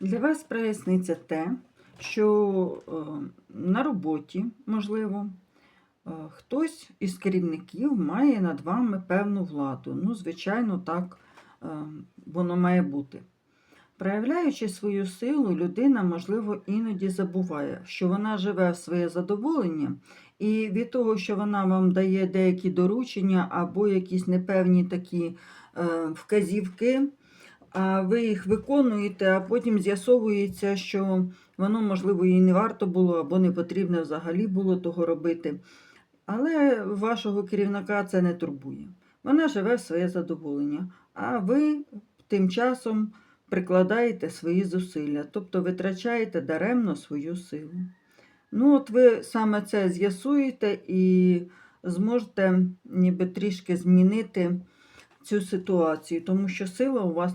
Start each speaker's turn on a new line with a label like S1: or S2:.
S1: Для вас проясниться те, що е, на роботі, можливо, е, хтось із керівників має над вами певну владу. Ну, звичайно, так е, воно має бути. Проявляючи свою силу, людина, можливо, іноді забуває, що вона живе в своє задоволення, і від того, що вона вам дає деякі доручення або якісь непевні такі вказівки, ви їх виконуєте, а потім з'ясовується, що воно, можливо, і не варто було, або не потрібно взагалі було того робити. Але вашого керівника це не турбує. Вона живе в своє задоволення, а ви тим часом прикладаєте свої зусилля, тобто витрачаєте даремно свою силу. Ну, от ви саме це з'ясуєте і зможете ніби трішки змінити цю ситуацію, тому що сила у вас